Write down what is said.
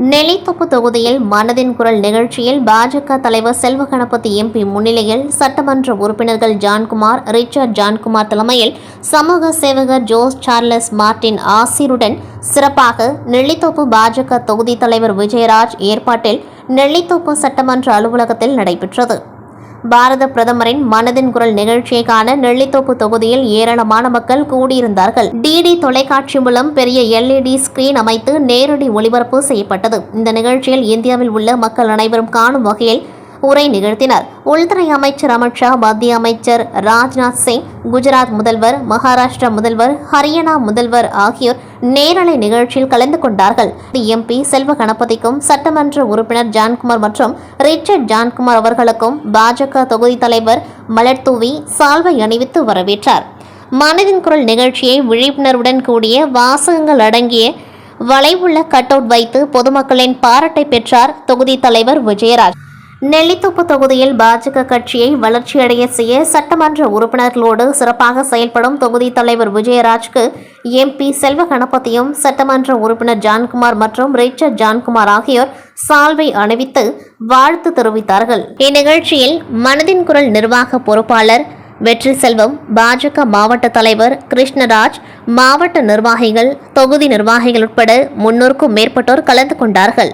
நெல்லித்தோப்பு தொகுதியில் மனதின் குரல் நிகழ்ச்சியில் பாஜக தலைவர் செல்வ கணபதி எம்பி முன்னிலையில் சட்டமன்ற உறுப்பினர்கள் ஜான்குமார் ரிச்சர்ட் ஜான்குமார் தலைமையில் சமூக சேவகர் ஜோஸ் சார்லஸ் மார்டின் ஆசிருடன் சிறப்பாக நெல்லித்தோப்பு பாஜக தொகுதி தலைவர் விஜயராஜ் ஏற்பாட்டில் நெல்லித்தோப்பு சட்டமன்ற அலுவலகத்தில் நடைபெற்றது. பாரத பிரதமரின் மனதின் குரல் நிகழ்ச்சியை காண நெல்லித்தோப்பு தொகுதியில் ஏராளமான மக்கள் கூடியிருந்தார்கள். டிடி தொலைக்காட்சி மூலம் பெரிய எல்இடி ஸ்கிரீன் அமைத்து நேரடி ஒளிபரப்பு செய்யப்பட்டது. இந்த நிகழ்ச்சியில் இந்தியாவில் உள்ள மக்கள் அனைவரும் காணும் வகையில் உரை நிகழ்த்தினர். உள்துறை அமைச்சர் அமித்ஷா மத்திய அமைச்சர் ராஜ்நாத் சிங் குஜராத் முதல்வர் மகாராஷ்டிரா முதல்வர் ஹரியானா முதல்வர் ஆகியோர் நேரலை நிகழ்ச்சியில் கலந்து கொண்டார்கள். எம்பி செல்வ கணபதிக்கும் சட்டமன்ற உறுப்பினர் ஜான்குமார் மற்றும் ரிச்சர்ட் ஜான்குமார் அவர்களுக்கும் பாஜக தொகுதி தலைவர் மலர்தூவி சால்வை அணிவித்து வரவேற்றார். மனதின் குரல் நிகழ்ச்சியை விழிப்புணர்வுடன் கூடிய வாசகங்கள் அடங்கிய வளைவுள்ள கட்டவுட் வைத்து பொதுமக்களின் பாராட்டை பெற்றார் தொகுதி தலைவர் விஜயராஜ். நெல்லித்தோப்பு தொகுதியில் பாஜக கட்சியை வளர்ச்சியடைய செய்ய சட்டமன்ற உறுப்பினர்களோடு சிறப்பாக செயல்படும் தொகுதி தலைவர் விஜயராஜ்க்கு எம்பி செல்வ கணபதியும் சட்டமன்ற உறுப்பினர் ஜான்குமார் மற்றும் ரிச்சர்ட் ஜான்குமார் ஆகியோர் சால்வை அணிவித்து வாழ்த்து தெரிவித்தார்கள். இந்நிகழ்ச்சியில் மனதின் குரல் நிர்வாக பொறுப்பாளர் வெற்றி செல்வம் பாஜக மாவட்ட தலைவர் கிருஷ்ணராஜ் மாவட்ட நிர்வாகிகள் தொகுதி நிர்வாகிகள் உட்பட முன்னூறுக்கும் மேற்பட்டோர் கலந்து கொண்டார்கள்.